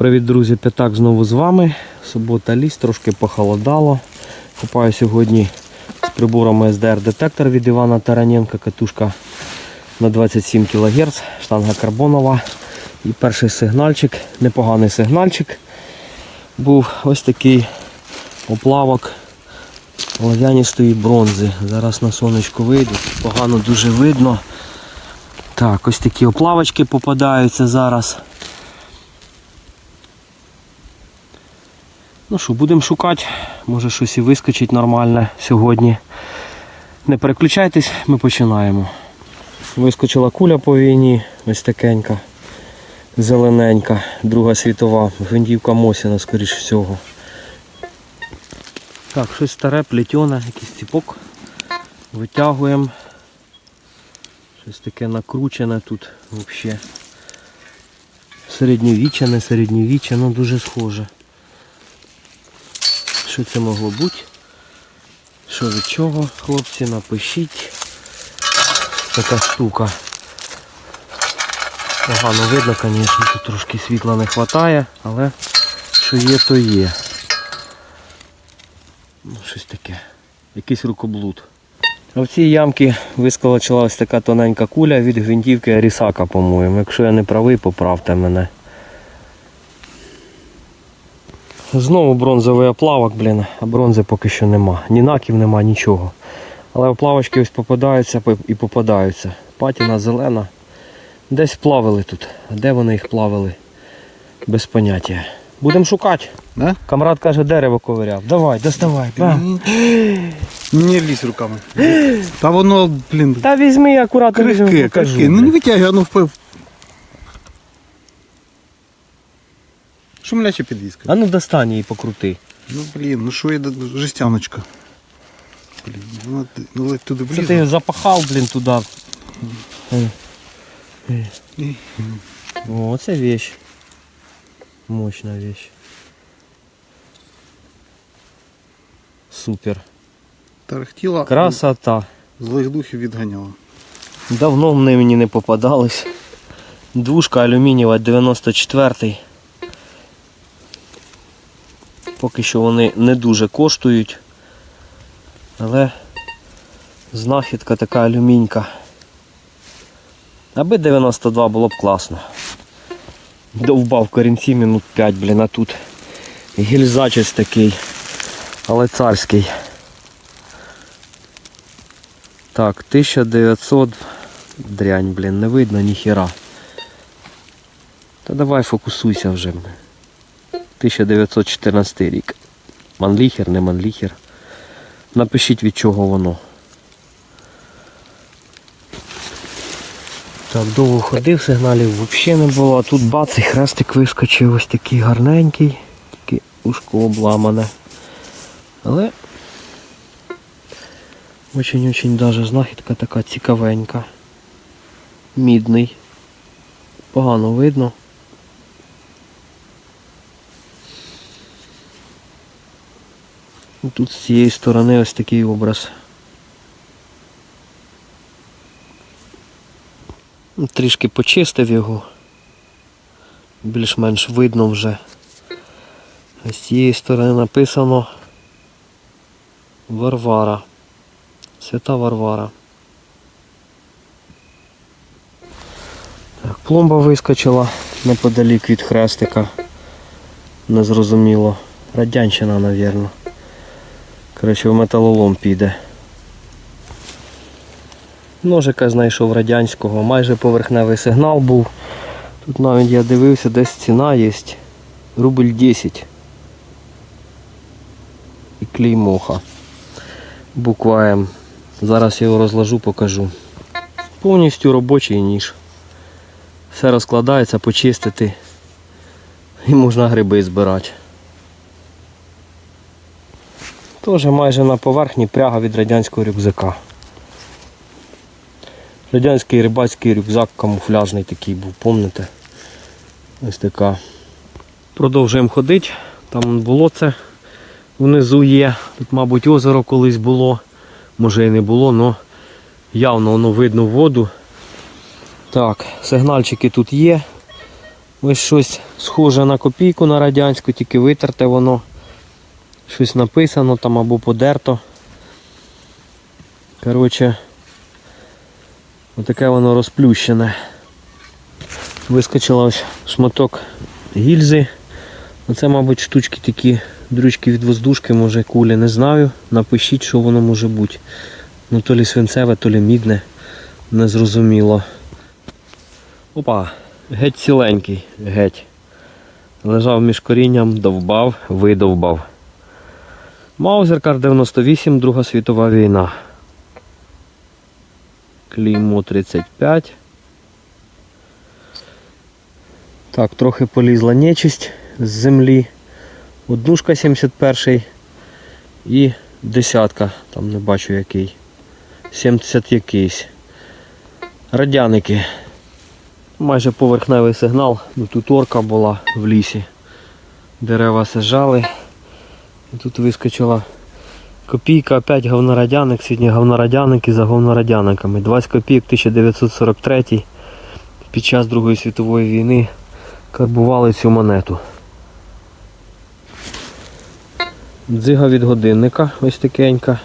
Привіт, друзі! П'ятак знову з вами. Субота ліс, трошки похолодало. Купаю сьогодні з прибором SDR детектор від Івана Тараненка, катушка на 27 кГц, штанга карбонова. І перший сигнальчик, непоганий сигнальчик. Був ось такий оплавок олов'яністої бронзи. Зараз на сонечко вийду, погано дуже видно. Так, ось такі оплавочки попадаються зараз. Ну що, будемо шукати, може щось і вискочить нормальне сьогодні. Не переключайтесь, ми починаємо. Вискочила куля по війні, ось такенька, зелененька, Друга світова, гвинтівка Мосіна, скоріш всього. Так, щось старе, плетене, якийсь ціпок. Витягуємо. Щось таке накручене тут взагалі. Середньовіччя, не середньовіччя, ну дуже схоже. Що це могло бути? Що від чого, хлопці, напишіть. Така штука. Погано видно, звісно, тут трошки світла не вистачає, але що є, то є. Ну, щось таке. Якийсь рукоблуд. А в цій ямці вискочила ось така тоненька куля від гвинтівки Арісака, по-моєму. Якщо я не правий, поправте мене. Знову бронзовий оплавок, блін, а бронзи поки що нема. Ні наків нема, нічого. Але оплавочки ось попадаються і попадаються. Патіна зелена. Десь плавили тут. А де вони їх плавили? Без поняття. Будемо шукати. Да? Камрад каже, дерево ковиряв. Давай, доставай. бам. Не лізь руками. Та воно, блін, Та візьми акуратно крихке, крихке. Ну не витягуй, а ну впив. Шумляча підвіска. А ну достань її покрути. Ну блін, ну що я до- жестяночка. Блін, ну, ти- ну ледь туди Це влізла. ти запахав, блін, туди. І- О, це вещь. Мощна вещь. Супер. Тарахтіла, Красота. злих духів відганяла. Давно вони мені не попадались. Двушка алюмінієва 94 Поки що вони не дуже коштують. Але знахідка така алюмінька. Аби 92 було б класно. Довбав корінці минут 5, блін, а тут гільзачець такий, але царський. Так, 1900 дрянь, блін, не видно ніхіра. Та давай фокусуйся вже. Блін. 1914 рік. Манліхер, не манліхер. Напишіть від чого воно. Так, довго ходив, сигналів взагалі не було, а тут бац, і хрестик вискочив ось такий гарненький, такий ушко обламане. Але Очень-очень даже знахідка така цікавенька. Мідний. Погано видно. Тут з цієї сторони ось такий образ. Ну, Трішки почистив його. Більш-менш видно вже. З цієї сторони написано Варвара. Свята Варвара. Так, пломба вискочила неподалік від хрестика. Незрозуміло. Радянщина, напевно. Коротше, в металолом піде. Ножика знайшов радянського, майже поверхневий сигнал був. Тут навіть я дивився, десь ціна є. Рубль 10. І клеймоха. Буква М. Зараз я його розложу, покажу. Повністю робочий ніж. Все розкладається, почистити. І можна гриби збирати. Теж майже на поверхні пряга від радянського рюкзака. Радянський рибацький рюкзак камуфляжний такий був, помните? Ось така. Продовжуємо ходити. Там було це внизу є. Тут, мабуть, озеро колись було. Може і не було, але явно воно видно воду. Так, сигнальчики тут є. Ось щось схоже на копійку на радянську, тільки витерте воно. Щось написано там або подерто. Коротше, отаке воно розплющене. Вискочила ось шматок гільзи. Оце, мабуть, штучки такі, дрючки від воздушки, може кулі, не знаю. Напишіть, що воно може бути. Ну то лі свинцеве, то лі мідне. Незрозуміло. Опа, геть ціленький, геть. Лежав між корінням, довбав, видовбав. Маузер Кар 98, Друга світова війна. Клеймо 35. Так, трохи полізла нечисть з землі. Однушка 71 і десятка, там не бачу який. 70 якийсь. Радяники. Майже поверхневий сигнал. Ну, тут орка була в лісі. Дерева сажали. Тут вискочила копійка, опять говнорадяник, сьогодні говнорадяники за говнорадяниками. 20 копійок 1943 під час Другої світової війни карбували цю монету. Дзига від годинника, ось такенька.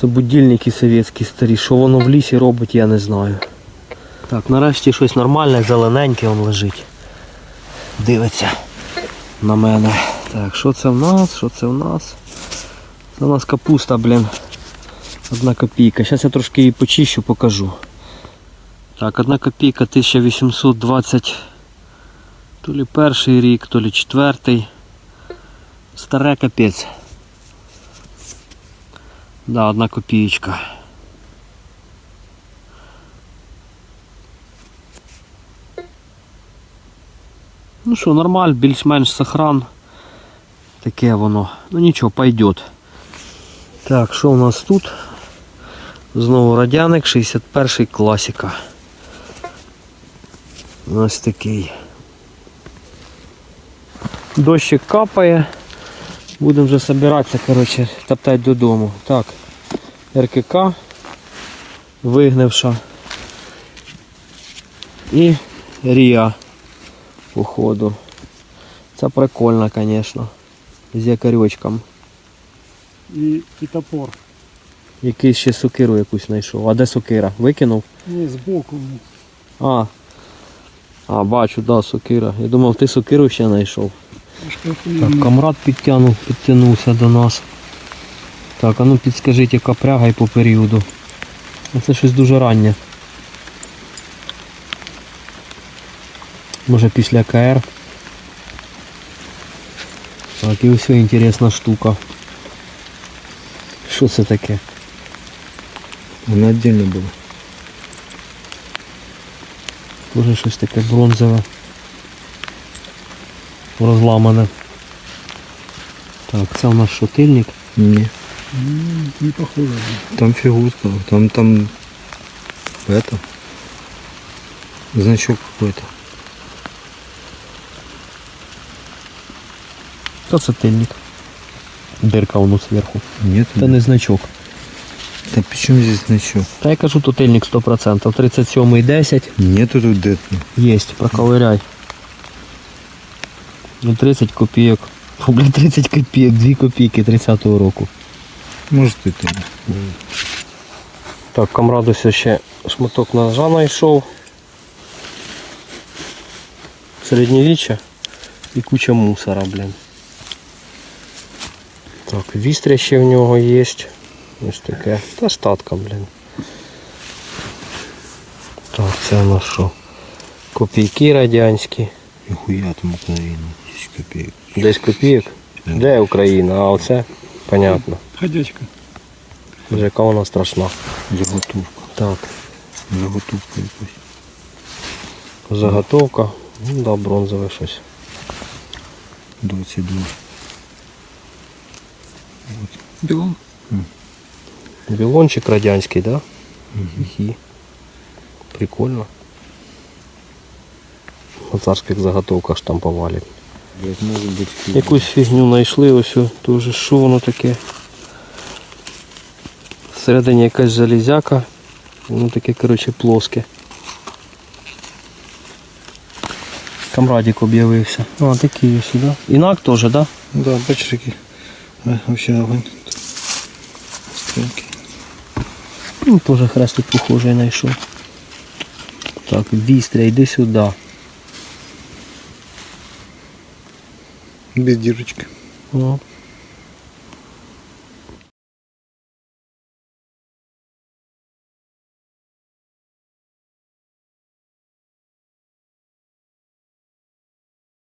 Це будильники совєтські старі. Що воно в лісі робить, я не знаю. Так, нарешті щось нормальне, зелененьке он лежить. Дивиться на мене. Так, що це в нас? Що це в нас? Це у нас капуста, блін. Одна копійка. Зараз я трошки її почищу, покажу. Так, одна копійка 1820. То лі перший рік, то лі четвертий. Старе капець. Да, одна копієчка. Ну що, нормаль, більш-менш сохран. Таке воно. Ну нічого, пойдет. Так, що у нас тут? Знову радяник, 61 класика. Ось такий. Дощик капає. Будемо вже збиратися, коротше, топтати додому. Так, РКК вигнивша. І Ріа, походу. Це прикольно, звісно. З якорючком. І, і топор. Якийсь ще сокиру якусь знайшов. А де сокира? Викинув? Ні, збоку. А. А, бачу, да, сокира. Я думав, ти сокиру ще знайшов. Так, камрад підтягнув, підтягнувся до нас. Так, а ну підскажіть, яка пряга і по періоду. Ну, Це щось дуже раннє. Може після КР. Так, і ось інтересна штука. Що це таке? Вона віддільно була. Тоже щось таке бронзове. Розламане. Так, це у нас шотильник. Ні. М, Не похоже. Там фигурка, там там это значок какой-то. Це сотильник. Дирка воно зверху. Нет. Це не значок. Да почему здесь значок? Та я кажу, тотильник 100%. 37 і 10 Нету тут дырки. Єсть, проковиряй. Ну 30 копійок. Фу, блін, 30 копійок, 2 копійки 30-го року. Может это. Так, камрадуся ще шматок ножа знайшов. Середньовіччя і куча мусора, блін. Так, вістря ще в нього є. Ось таке. Та статка, блін. Так, це у нас що? Копійки радянські. Нихуя там Украина. 10 копеек. 10 копійок. Де Україна? А оце понятно. Ходячка. Вже яка вона страшна. Заготовка. Так, Заготовка якась. заготовка. Ну да, бронзове щось. 22. Білон. Білончик радянський, да? Хі. Прикольно. На царських заготовках может. Якусь фігню знайшли ось дуже що воно таке. Всередині якась залізяка. Воно таке, коротше, плоске. Камрадик об'явився. А, такий ось, да? Інак теж, так? Да? Да, бачиш який. Вообще огонь. Стрелки. Ну, тоже хрестик похожий знайшов. Так, вістря, йди сюди. Без дірочки. О,